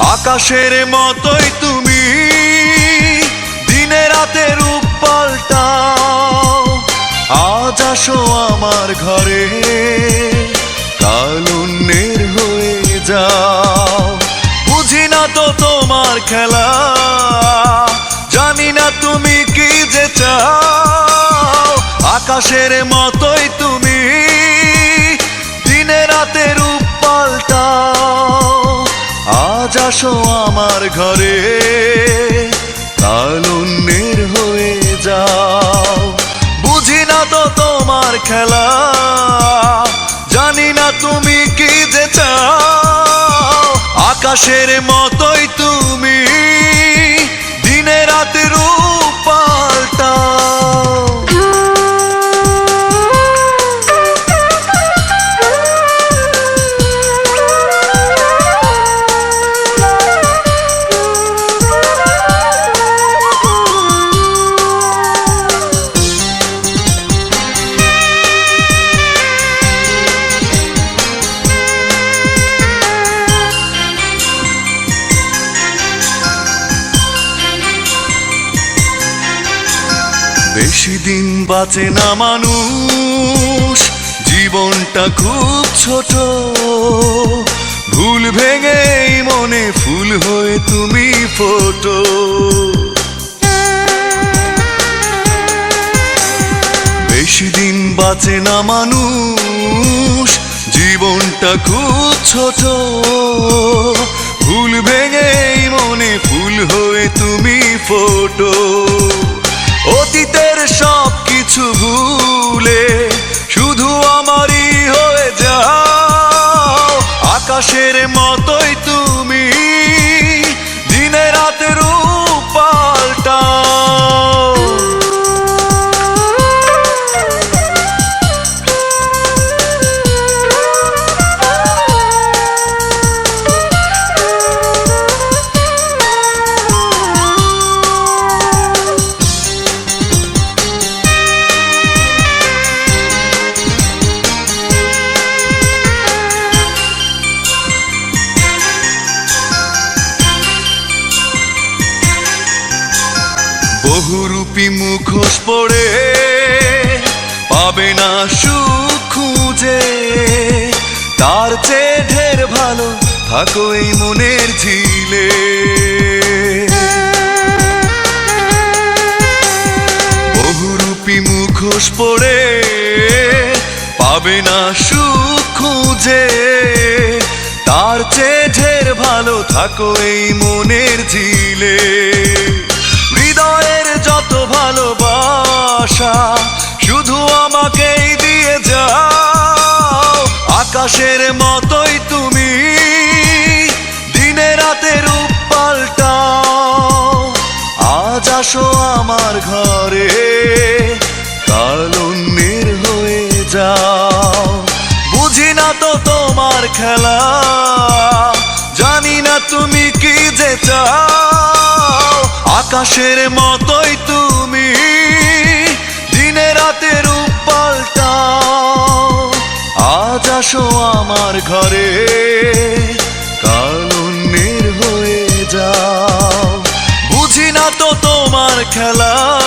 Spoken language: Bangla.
আকাশের মতোই তুমি। দিনে রাতে রূপ পাল্টাও। আজ আসো আমার ঘরে। কাল অন্যের হয়ে যাও। বুঝি না তো তোমার খেলা। জানি না তুমি কি যে চাও। আকাশের মতোই তুমি। দিনে রাতে রূপ পাল্টাও। আসো আমার ঘরে। কাল অন্যের হয়ে যাও। বুঝি না তো তোমার খেলা। জানি না তুমি কি যে চাও। আকাশের মতোই তুমি। বেশি দিন বাঁচে না মানুষ। জীবনটা খুব ছোট। ভুল ভেঙে মনে ফুল হয়ে তুমি ফোটো। বেশি দিন বাঁচে না মানুষ। জীবনটা খুব ছোট। ভুল ভেঙে মনে ফুল হয়ে তুমি ফোটো। অতীতের সব কিছু ভুলে শুধু আমারই হয়ে যাও। আকাশের মতোই তুমি। বহুরূপী মুখোশ পড়ে পাবে না সুখ খুঁজে। তার চেয়ে ঢের ভালো থাকো এই মনের ঝিলে। বহুরূপী মুখোশ পড়ে পাবে না সুখ খুঁজে। তার চেয়ে ঢের ভালো থাকো এই মনের ঝিলে। ভালোবাসা, শুধু আমাকেই দিয়ে যাও। আকাশের মতোই তুমি দিনে রাতে রূপ পাল্টাও। আজ আসো আমার ঘরে, কাল হয়ে যাও। বুঝি না তো তোমার খেলা, জানি না তুমি কি যে চাও। আকাশের মতোই আসো আমার ঘরে। কাল অন্যের হয়ে যাও। বুঝি না তো তোমার খেলা।